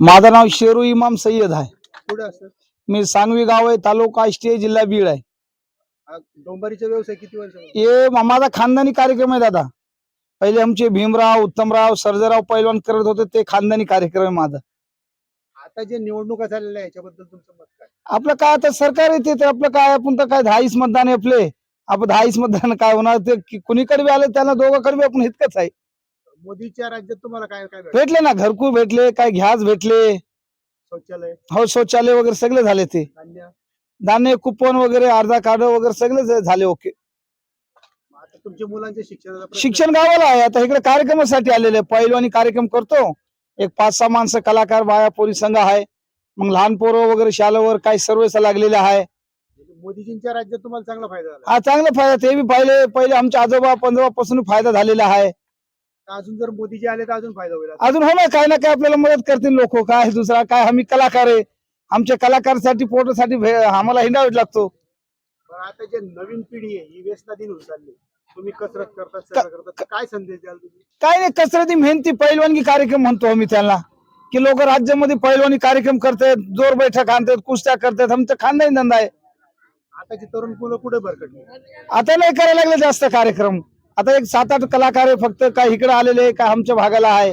माझं नाव शेरू इमाम सय्यद आहे. पुढे असं मी सांगवी गाव आहे तालुका आष्टी आहे, जिल्हा बीड आहे. डोंबारीचा व्यवसाय किती वर्ष हे मा- माझा खानदानी कार्यक्रम आहे दादा. पहिले आमचे भीमराव उत्तमराव सर्जेराव पैलवान करत होते ते खानदानी कार्यक्रम आहे माझा. आता जे निवडणुका झालेल्या आहे याच्याबद्दल तुमचं मत काय? आपलं काय आता सरकार येते तर आपलं काय आपण तर काय दहाईस मतदान आहे आपले. आपण दहाईस मतदान काय होणार ते कि- कुणीकडे बी आले त्यांना दोघांकडे बी आपण इतकंच आहे. मोदीच्या राज्यात तुम्हाला काय काय भेटलं? भेटले ना घरकुल भेटले काय घ्यास भेटले. शौचालय. हो शौचालय वगैरे सगळे झाले ते. धान्य. धान्य कुपन वगैरे अर्धा कार्ड वगैरे सगळे झ- झाले ओके. मग आता तुमच्या मुलांच्या शिक्षणाचा प्रश्न- शिक्षण गावाला आहे. आता इकडे कार्यक्रमासाठी आलेले पैलवानी कार्यक्रम करतो. एक पाच सहा माणसं कलाकार बाया पोलीस संघ आहे. मग लहान पोरं वगैरे शाळेवर काही सर्विस लागलेले आहे. म्हणजे मोदीजींच्या राज्यात तुम्हाला चांगला फायदा झाला. हा चांगला फायदा. ते बी पाहिले. पहिले आमच्या आजोबा पंजोबा पासून फायदा झालेला आहे. अजून जर मोदीजी आले तर अजून फायदा होईल अजून हो ना काही ना काय आपल्याला मदत करतील लोक. काय दुसरा? काय आम्ही कलाकार आहे. आमच्या कलाकारासाठी फोटोसाठी भे- आम्हाला हिंडावं लागतो. आता जे नवीन पिढी आहे ही व्यसनाधीन होऊन चालली. तुम्ही कसरत करतात तर काय संदेश द्याल तुम्ही? काय नाही कसरती मेहनती पैलवानगी कार्यक्रम म्हणतो आम्ही त्यांना. की लोक राज्यामध्ये पैलवानी कार्यक्रम करतात जोर बैठक आणतात कुस्त्या करतात. आमचं खानदानी धंदा आहे. आताची तरुण मुलं कुठे भरकटली आता नाही करायला लागले जास्त कार्यक्रम. आता एक सात आठ कलाकार आहे फक्त काय इकडे आलेले काय आमच्या भागाला आहे.